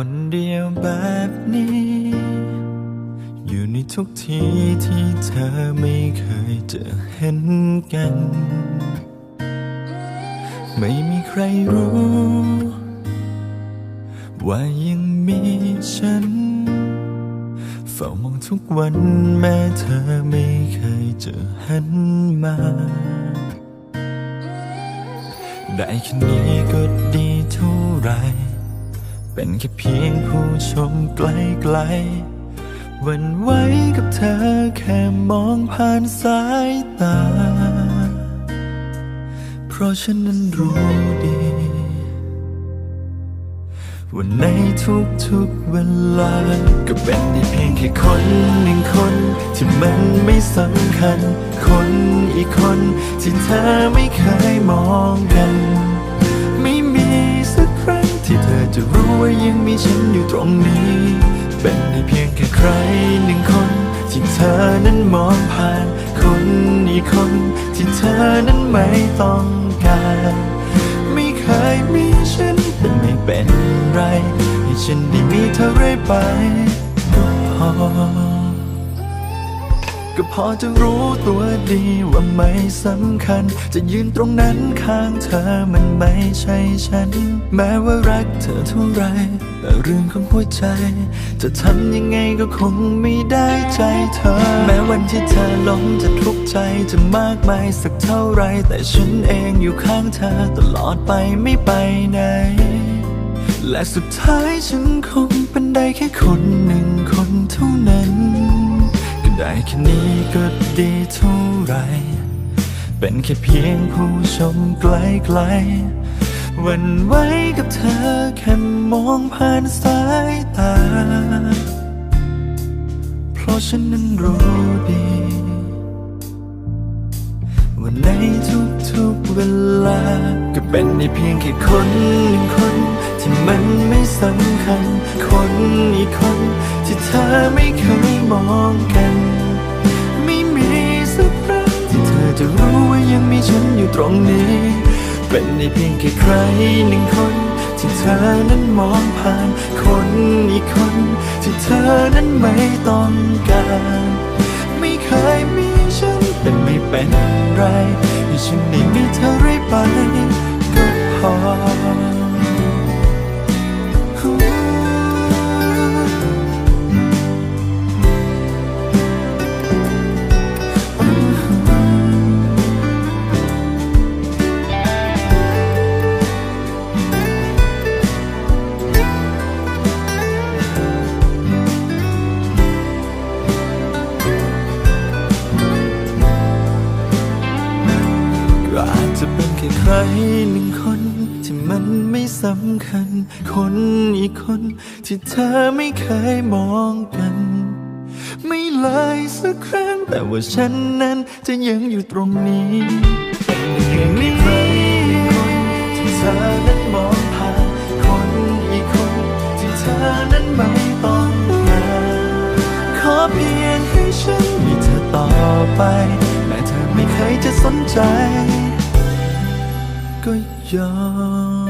คนเดียวแบบนี้ อยู่ในทุกที่ที่เธอไม่เคยจะเห็นกัน ไม่มีใครรู้ ว่ายังมีฉัน เฝ้ามองทุกวันแม้เธอไม่เคยจะหันมาได้แค่นี้ก็ดีเท่าไหร เป็นแค่เพียงผู้ชมไกลๆหวันไหว้กับเธอแค่มองผ่านสายตา เพราะฉันนั้นรู้ดีว่าในทุกๆเวลา ก็เป็นได้เพียงแค่คนหนึ่งคน ที่มันไม่สำคัญ คนอีกคนที่เธอไม่เคยมอง ว่ายังมีฉันอยู่ตรงนี้ เป็นได้เพียงแค่ใครหนึ่งคนที่เธอนั้นมองผ่าน คนอีกคนที่เธอนั้นไม่ต้องการ ไม่เคยมีฉันแต่ไม่เป็นไร ให้ฉันได้มีเธอเรื่อยไปก็พอ ก็พอจะรู้ตัวดีว่าไม่สำคัญ จะยืนตรงนั้นข้างเธอมันไม่ใช่ฉัน แม้ว่ารักเธอเท่าไรแต่เรื่องของหัวใจ จะทำยังไงก็คงไม่ได้ใจเธอ แม้วันที่เธอล้มจะทุกข์ใจจะมากมายสักเท่าไร แต่ฉันเองอยู่ข้างเธอตลอดไปไม่ไปไหน และสุดท้ายฉันคงเป็นได้แค่คนหนึ่งคน ได้แค่นี้ก็ดีเท่าไร เป็นแค่เพียงผู้ชมไกลๆวันไว้กับเธอแค่มองผ่านสายตา เพราะฉันนั้นรู้ดี ว่าในทุกๆเวลา ก็เป็นได้เพียงแค่คนหนึ่งคน ที่มันไม่สำคัญ คนอีกคนที่เธอไม่เคยมองกัน ยังมีฉันอยู่ตรงนี้ เป็นได้เพียงแค่ใครหนึ่งคน ที่เธอนั้นมองผ่าน คนอีกคน ที่เธอนั้นไม่ต้องการ ไม่เคยมีฉันแต่ไม่เป็นไรให้ฉันได้มีเธอเรื่อยไป รหนึ่งคนที่มันไม่สำคัญ คนอีกคนที่เธอไม่เคยมองกัน ไม่เลยสักครั้ง แต่ว่าฉันนั้นจะยังอยู่ตรงนี้เป็นเพียงใครหนึ่งคนที่เธอนั้นมองผ่านคนอีกคนที่เธอนั้นไม่ต้องการขอเพียงให้ฉันมีเธอต่อไปแม้เธอไม่เคยจะสนใจ ก็ยอม